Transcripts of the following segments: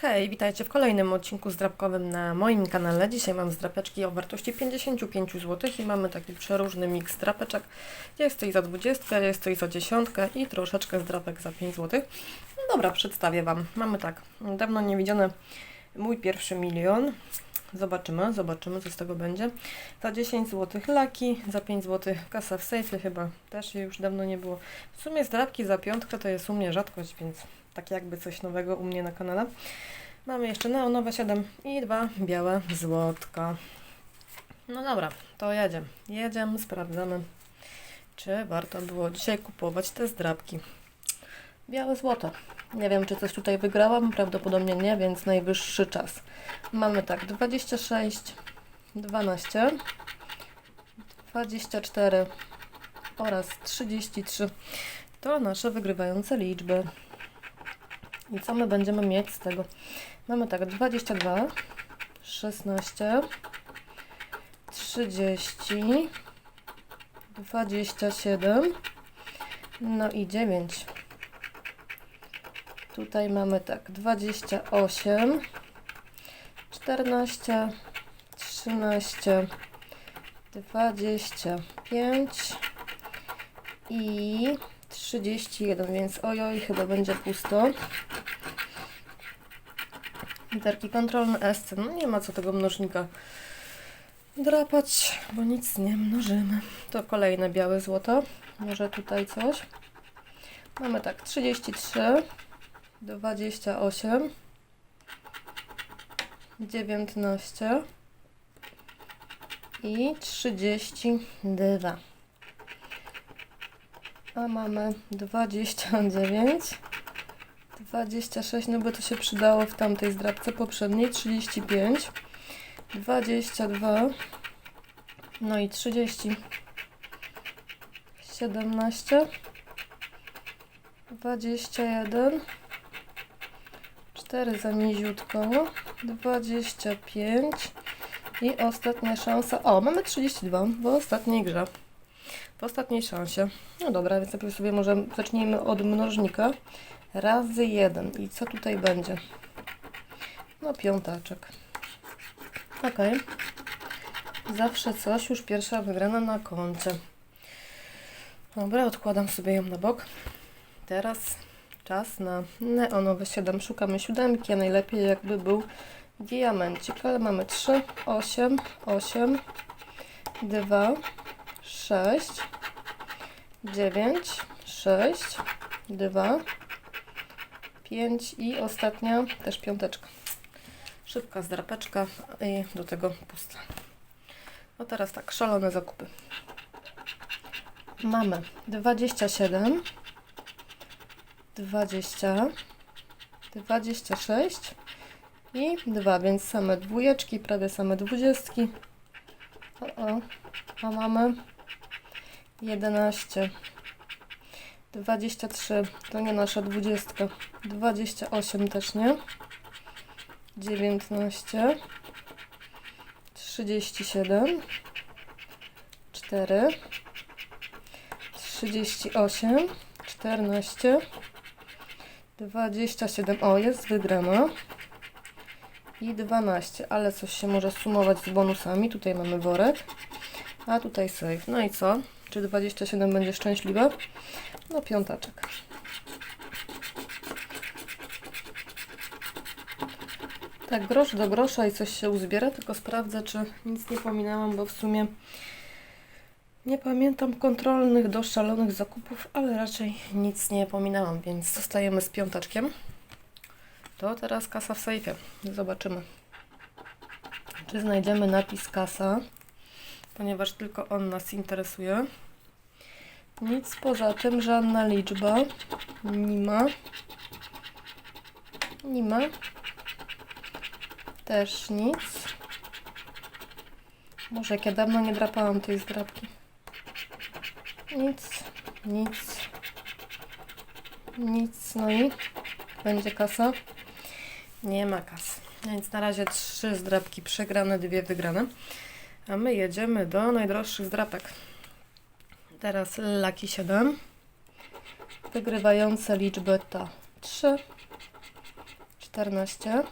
Hej, witajcie w kolejnym odcinku zdrabkowym na moim kanale. Dzisiaj mam zdrapeczki o wartości 55 zł i mamy taki przeróżny miks zdrapeczek. Jest coś za 20, jest coś za 10 i troszeczkę zdrapek za 5 zł. No dobra, przedstawię Wam. Mamy tak, dawno nie widziany mój pierwszy milion. Zobaczymy, zobaczymy co z tego będzie. Za 10 zł laki, za 5 zł kasa w sejfie chyba też już dawno nie było. W sumie zdrapki za piątkę to jest u mnie rzadkość, więc tak jakby coś nowego u mnie na kanale. Mamy jeszcze neonowe 7 i dwa białe złotka. No dobra, to jedziemy. Jedziemy, sprawdzamy, czy warto było dzisiaj kupować te zdrabki. Białe złoto. Nie wiem, czy coś tutaj wygrałam, prawdopodobnie nie, więc najwyższy czas. Mamy tak, 26, 12, 24 oraz 33 to nasze wygrywające liczby. I co my będziemy mieć z tego? Mamy tak, 22, 16, 30, 27, no i 9. Tutaj mamy tak, 28, 14, 13, 25 i 31, więc ojoj, chyba będzie pusto. Literki kontrolne SC. No nie ma co tego mnożnika drapać, bo nic nie mnożymy. To kolejne białe złoto. Może tutaj coś. Mamy tak 33, 28, 19 i 32. A mamy 29. 26, no bo to się przydało w tamtej zdrabce poprzedniej, 35, 22, no i 30, 17, 21, 4 za niziutko, 25 i ostatnia szansa, o mamy 32 w ostatniej grze, w ostatniej szansie. No dobra, więc najpierw sobie może zacznijmy od mnożnika razy 1. I co tutaj będzie? No piątaczek. Ok. Zawsze coś, już pierwsza wygrana na koncie. Dobra, odkładam sobie ją na bok. Teraz czas na neonowe 7. Szukamy siódemki, a najlepiej jakby był diamencik, ale mamy 3, 8, 8, 2, 6, 9, 6, 2, 5 i ostatnia też piąteczka. Szybka zdrapeczka i do tego pusta. No teraz tak, szalone zakupy. Mamy 27, 20, 26 i 2, więc same dwójeczki, prawie same dwudziestki. O, o. A mamy 11, 23 to nie nasza dwudziestka. 28 też nie. 19 37 4 38 14 27 o jest wygrana. I 12 ale coś się może sumować z bonusami. Tutaj mamy worek. A tutaj save. No i co? Czy 27 będzie szczęśliwe no piątaczek. Tak, grosz do grosza i coś się uzbiera, tylko sprawdzę, czy nic nie pominęłam, bo w sumie nie pamiętam kontrolnych do szalonych zakupów, ale raczej nic nie pominęłam, więc zostajemy z piątaczkiem. To teraz kasa w sejfie. Zobaczymy, czy znajdziemy napis kasa, ponieważ tylko on nas interesuje. Nic poza tym, żadna liczba. Nie ma. Nie ma. Też nic. Może jak ja dawno nie drapałam tej zdrapki. Nic, nic, nic. No i będzie kasa. Nie ma kasy. Więc na razie trzy zdrapki przegrane, dwie wygrane. A my jedziemy do najdroższych zdrapek. Teraz Lucky 7. Wygrywające liczby to 3, 4, czternaście,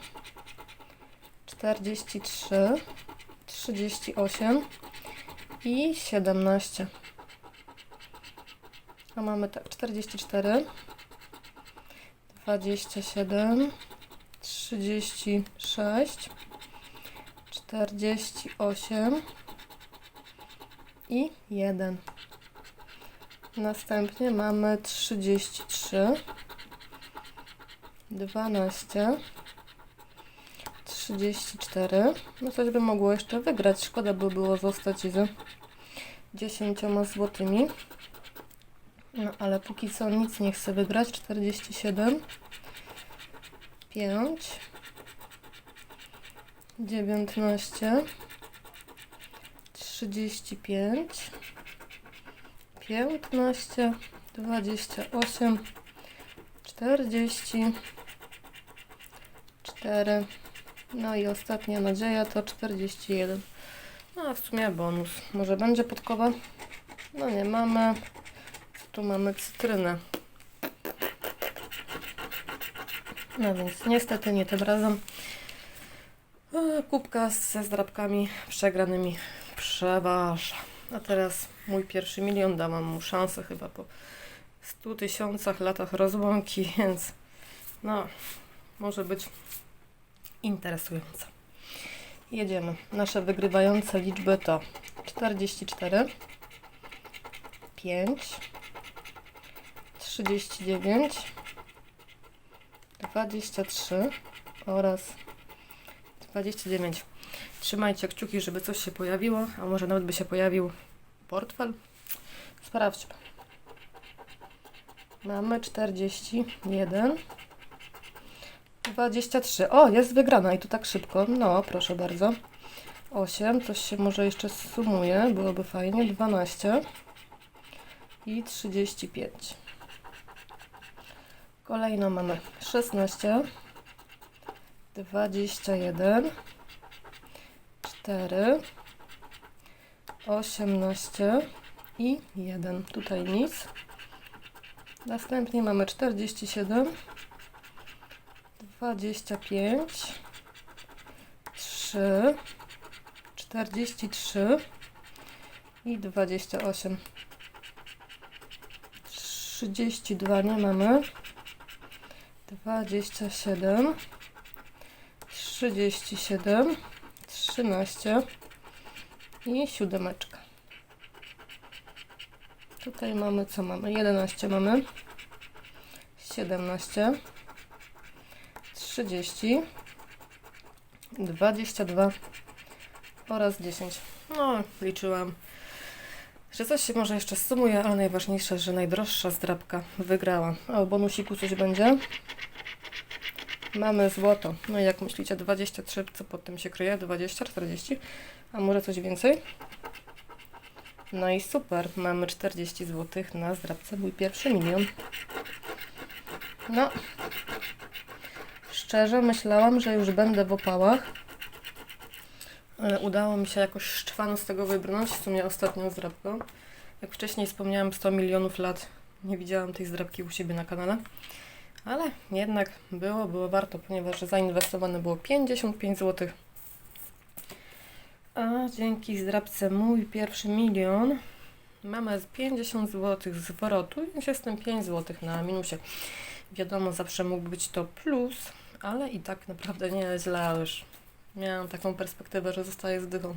czterdzieści trzy, trzydzieści osiem i siedemnaście. A mamy tak, czterdzieści cztery, dwadzieścia siedem, trzydzieści sześć, czterdzieści osiem i jeden. Następnie mamy 33, 12, 34. No coś by mogło jeszcze wygrać. Szkoda by było zostać z 10 złotymi. No ale póki co nic nie chcę wygrać. 47, 5, 19, 35, 15, 28, 40, 4, no i ostatnia nadzieja to 41. No a w sumie bonus. Może będzie podkowa? No nie mamy. Tu mamy cytrynę. No więc niestety nie tym razem. E, Kubka ze zdrabkami przegranymi przeważa. A teraz mój pierwszy milion, dałam mu szansę chyba po 100 tysiącach latach rozłąki, więc no, może być interesujące. Jedziemy. Nasze wygrywające liczby to 44, 5, 39, 23 oraz 29. Trzymajcie kciuki, żeby coś się pojawiło, a może nawet by się pojawił portfel. Sprawdźmy. Mamy 41, 23. O, jest wygrana i to tak szybko. No, proszę bardzo. 8, coś się może jeszcze sumuje, byłoby fajnie. 12 i 35. Kolejno mamy 16, 21, 4, 18 i 1. Tutaj nic. Następnie mamy 47, 25, 3, 43 i 28. 32 nie mamy. 27, 37, 13 i siódemeczka. Tutaj mamy co mamy? 11 mamy. 17 30 22 oraz 10. No, liczyłam, że coś się może jeszcze sumuje, ale najważniejsze, że najdroższa zdrabka wygrała. A o bonusiku coś będzie? Mamy złoto. No i jak myślicie, 23, co pod tym się kryje? 20, 40? A może coś więcej? No i super, mamy 40 zł na zdrabce, mój pierwszy milion. No, szczerze myślałam, że już będę w opałach, ale udało mi się jakoś szczwano z tego wybrnąć, w sumie ostatnią zdrabką. Jak wcześniej wspomniałam, 100 milionów lat nie widziałam tej zdrabki u siebie na kanale, ale jednak było, było warto, ponieważ zainwestowane było 55 zł. A dzięki zdrabce mój pierwszy milion mamy 50 zł zwrotu, więc jestem 5 zł na minusie. Wiadomo, zawsze mógł być to plus, ale i tak naprawdę nie źle, już miałam taką perspektywę, że zostaję z dychą.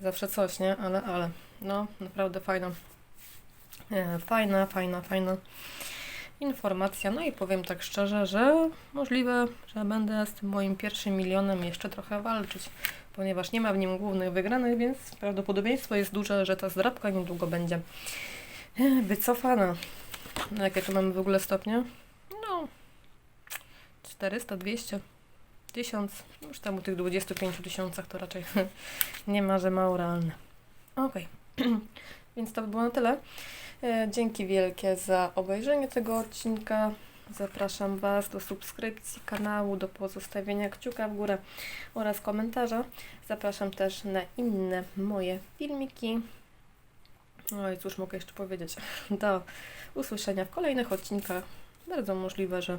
Zawsze coś, nie? Ale, ale. No, naprawdę fajna. E, fajna, fajna, fajna informacja. No i powiem tak szczerze, że możliwe, że będę z tym moim pierwszym milionem jeszcze trochę walczyć, ponieważ nie ma w nim głównych wygranych, więc prawdopodobieństwo jest duże, że ta zdrabka niedługo będzie e, wycofana. No, jakie tu mamy w ogóle stopnie? No, 400, 200, 1000. Już tam u tych 25 tysiącach to raczej nie ma, że mało realne. Okej, więc to by było na tyle. E, Dzięki wielkie za obejrzenie tego odcinka. Zapraszam Was do subskrypcji kanału, do pozostawienia kciuka w górę oraz komentarza. Zapraszam też na inne moje filmiki. No i cóż mogę jeszcze powiedzieć. Do usłyszenia w kolejnych odcinkach bardzo możliwe, że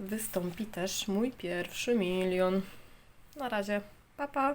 wystąpi też mój pierwszy milion. Na razie, pa pa!